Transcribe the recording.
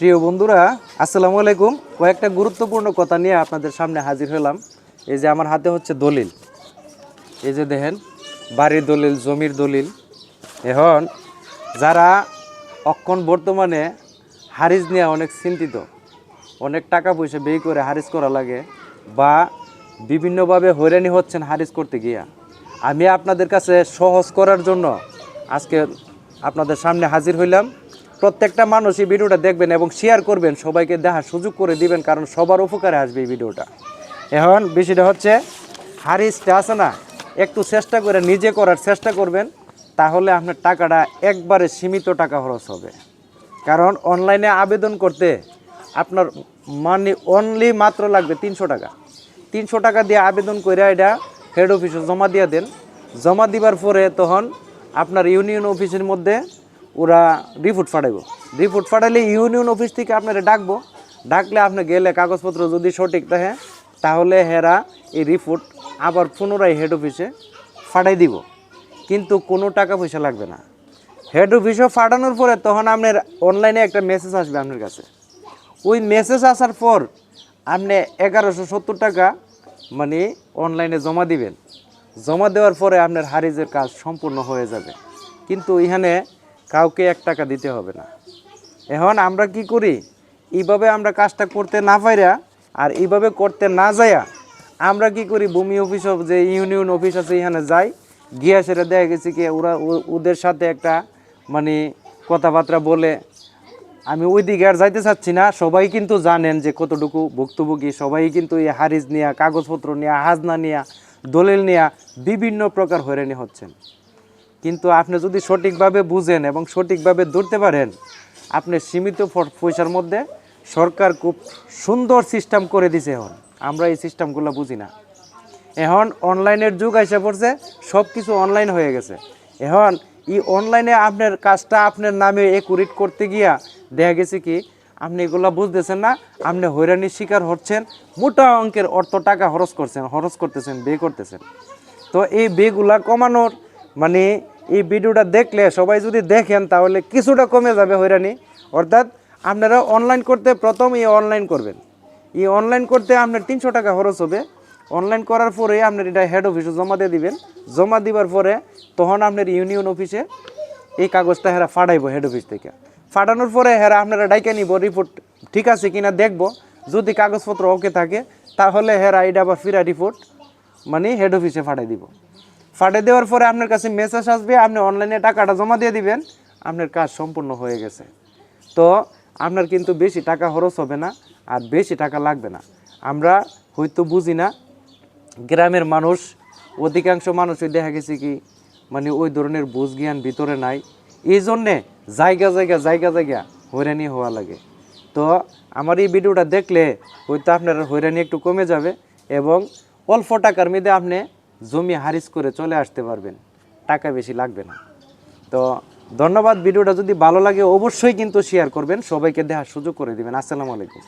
প্রিয় বন্ধুরা, আসসালামু আলাইকুম। কয়েকটা গুরুত্বপূর্ণ কথা নিয়ে আপনাদের সামনে হাজির হলাম। এই যে আমার হাতে হচ্ছে দলিল। এই যে দেখেন, বাড়ির দলিল, জমির দলিল। এখন যারা অক্ষণ বর্তমানে হারিজ নিয়ে অনেক চিন্তিত, অনেক টাকা পয়সা ব্যয় করে হারিজ করা লাগে বা বিভিন্নভাবে হয়রানি হচ্ছেন হারিজ করতে গিয়া, আমি আপনাদের কাছে সহজ করার জন্য আজকে আপনাদের সামনে হাজির হইলাম। প্রত্যেকটা মানুষ এই ভিডিওটা দেখবেন এবং শেয়ার করবেন। সবাইকে দেখার সুযোগ করে দিবেন, কারণ সবার উপকারে আসবে এই ভিডিওটা। এখন বিষয়টা হচ্ছে হারিসটা আছে না, একটু চেষ্টা করে নিজে করার চেষ্টা করবেন, তাহলে আপনার টাকাটা একবারে সীমিত টাকা খরচ হবে। কারণ অনলাইনে আবেদন করতে আপনার মানে অনলি মাত্র লাগবে তিনশো টাকা। তিনশো টাকা দিয়ে আবেদন করে এটা হেড অফিসে জমা দিয়ে দেন। জমা দিবার পরে তখন আপনার ইউনিয়ন অফিসের মধ্যে ওরা রিপোর্ট ফাটাইব। রিপোর্ট ফাটাইলে ইউনিয়ন অফিস থেকে আপনারা ডাকবো। ডাকলে আপনি গেলে কাগজপত্র যদি সঠিক থাকে তাহলে হেরা এই রিপোর্ট আবার পুনরায় হেড অফিসে ফাটাই দিব। কিন্তু কোনো টাকা পয়সা লাগবে না। হেড অফিসে ফাটানোর পরে তখন আপনার অনলাইনে একটা মেসেজ আসবে আপনার কাছে। ওই মেসেজ আসার পর আপনি এগারোশো সত্তর টাকা মানে অনলাইনে জমা দিবেন। জমা দেওয়ার পরে আপনার হারিজের কাজ সম্পূর্ণ হয়ে যাবে। কিন্তু এখানে কাউকে এক টাকা দিতে হবে না। এখন আমরা কি করি? এইভাবে আমরা কাজটা করতে না পাইরা আর এইভাবে করতে না যাইয়া আমরা কি করি? ভূমি অফিস যে ইউনিয়ন অফিস আছে এখানে যাই, গিয়া সেটা দেখা গেছে কি ওরা ওদের সাথে একটা মানে কথাবার্তা বলে। আমি ওই দিকে আর যাইতে চাচ্ছি না। সবাই কিন্তু জানেন যে কতটুকু ভুক্তভোগী। সবাই কিন্তু এই হারিজ নিয়া, কাগজপত্র নিয়া, হাজনা নিয়া, দলিল নিয়া বিভিন্ন প্রকার হয়রানি হচ্ছেন। কিন্তু আপনি যদি সঠিকভাবে বুঝেন এবং সঠিকভাবে ধরতে পারেন, আপনি সীমিত পয়সার মধ্যে সরকার খুব সুন্দর সিস্টেম করে দিছে এখন। আমরা এই সিস্টেমগুলো বুঝি না। এখন অনলাইনের যুগ এসে পড়ছে সব কিছু অনলাইন হয়ে গেছে। এখন এই অনলাইনে আপনার কাজটা আপনার নামে একুরেট করতে গিয়া দেখা গেছে কি, আপনি এগুলো বুঝতেছেন না, আপনি হয়রানির শিকার হচ্ছেন, মোটা অঙ্কের অর্থ টাকা খরচ করছেন, খরচ করতেছেন বে করতেছেন। তো এই বেগুলা কমানোর মানে এই ভিডিওটা দেখলে সবাই যদি দেখেন, তাহলে কিছুটা কমে যাবে হয়রানি। অর্থাৎ আপনারা অনলাইন করতে প্রথম এই অনলাইন করবেন। এই অনলাইন করতে আপনার তিনশো টাকা খরচ হবে। অনলাইন করার পরে আপনার এটা হেড অফিসে জমা দিয়ে দিবেন। জমা দিবার পরে তখন আপনার ইউনিয়ন অফিসে এই কাগজটা হেরা ফাটাইব হেড অফিস থেকে। ফাটানোর পরে হেরা আপনারা ডাইকে নিব রিপোর্ট ঠিক আছে কিনা দেখব। যদি কাগজপত্র ওকে থাকে, তাহলে হেরা এটা আবার ফিরা রিপোর্ট মানে হেড অফিসে ফাটাই দিব। ফাটাই দেওয়ার পরে আপনার কাছে মেসেজ আসবে, আপনি অনলাইনে টাকাটা জমা দিয়ে দিবেন, আপনার কাজ সম্পূর্ণ হয়ে গেছে। তো আপনার কিন্তু বেশি টাকা খরচ হবে না আর বেশি টাকা লাগবে না। আমরা হয়তো বুঝি না, গ্রামের মানুষ, অধিকাংশ মানুষই দেখা গেছে কি মানে ওই ধরনের বুঝ জ্ঞান ভিতরে নাই। এই জন্যে জায়গা জায়গা জায়গা জায়গা হয়রানি হওয়া লাগে। তো আমার এই ভিডিওটা দেখলে হয়তো আপনার হয়রানি একটু কমে যাবে এবং অল্প টাকার মধ্যে আপনি জমি হারিস করে চলে আসতে পারবেন, টাকা বেশি লাগবে না। তো ধন্যবাদ, ভিডিওটা যদি ভালো লাগে অবশ্যই কিন্তু শেয়ার করবেন, সবাইকে দেখার সুযোগ করে দেবেন। আসসালামু আলাইকুম।